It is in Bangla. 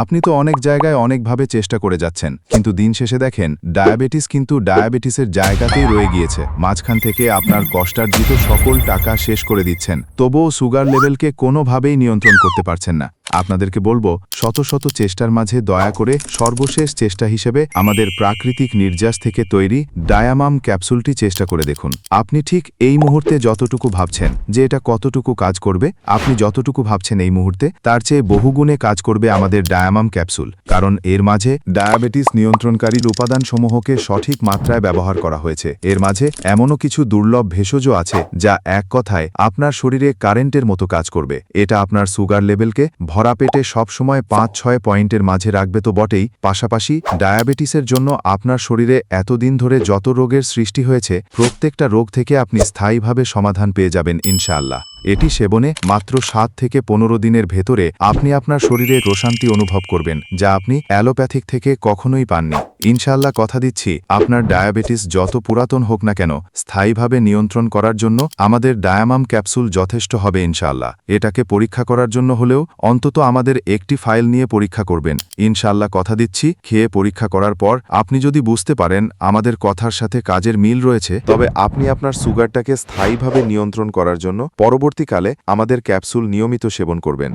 আপনি তো অনেক জায়গায় অনেকভাবে চেষ্টা করে যাচ্ছেন, কিন্তু দিন শেষে দেখেন, ডায়াবেটিস কিন্তু ডায়াবেটিসের জায়গাতেই রয়ে গিয়েছে। মাঝখান থেকে আপনার কষ্টার্জিত সকল টাকা শেষ করে দিচ্ছেন, তবুও সুগার লেভেলকে কোনোভাবেই নিয়ন্ত্রণ করতে পারছেন না। আপনাদেরকে বলব, শত শত চেষ্টার মাঝে দয়া করে সর্বশেষ চেষ্টা হিসেবে আমাদের প্রাকৃতিক নির্যাস থেকে তৈরি ডায়ামাম ক্যাপসুলটি চেষ্টা করে দেখুন। আপনি ঠিক এই মুহূর্তে যতটুকু ভাবছেন যে এটা কতটুকু কাজ করবে, আপনি যতটুকু ভাবছেন এই মুহূর্তে, তার চেয়ে বহুগুণে কাজ করবে আমাদের ডায়ামাম ক্যাপসুল, কারণ এর মাঝে ডায়াবেটিস নিয়ন্ত্রণকারীর উপাদানসমূহকে সঠিক মাত্রায় ব্যবহার করা হয়েছে। এর মাঝে এমনও কিছু দুর্লভ ভেষজ আছে যা এক কথায় আপনার শরীরে কারেন্টের মতো কাজ করবে। এটা আপনার সুগার লেভেলকে ভরা পেটে সবসময় পাঁচ, ছয় পয়েন্টের মাঝে রাখবে তো বটেই। পাশাপাশি ডায়াবেটিসের জন্য আপনার শরীরে এতদিন ধরে যত রোগের সৃষ্টি হয়েছে, প্রত্যেকটা রোগ থেকে আপনি স্থায়ীভাবে সমাধান পেয়ে যাবেন ইনশাআল্লাহ। এটি সেবনে মাত্র সাত থেকে পনেরো দিনের ভেতরে আপনি আপনার শরীরে প্রশান্তি অনুভব করবেন, যা আপনি অ্যালোপ্যাথিক থেকে কখনোই পাননি। ইনশাআল্লাহ কথা দিচ্ছি, আপনার ডায়াবেটিস যত পুরাতন হোক না কেন, স্থায়ীভাবে নিয়ন্ত্রণ করার জন্য আমাদের ডায়ামাম ক্যাপসুল যথেষ্ট হবে ইনশাল্লাহ এটাকে পরীক্ষা করার জন্য হলেও অন্তত আমাদের একটি ফাইল নিয়ে পরীক্ষা করবেন। ইনশাল্লাহ কথা দিচ্ছি, খেয়ে পরীক্ষা করার পর আপনি যদি বুঝতে পারেন আমাদের কথার সাথে কাজের মিল রয়েছে, তবে আপনি আপনার সুগারটাকে স্থায়ীভাবে নিয়ন্ত্রণ করার জন্য পরবর্তীকালে আমাদের ক্যাপসুল নিয়মিত সেবন করবেন।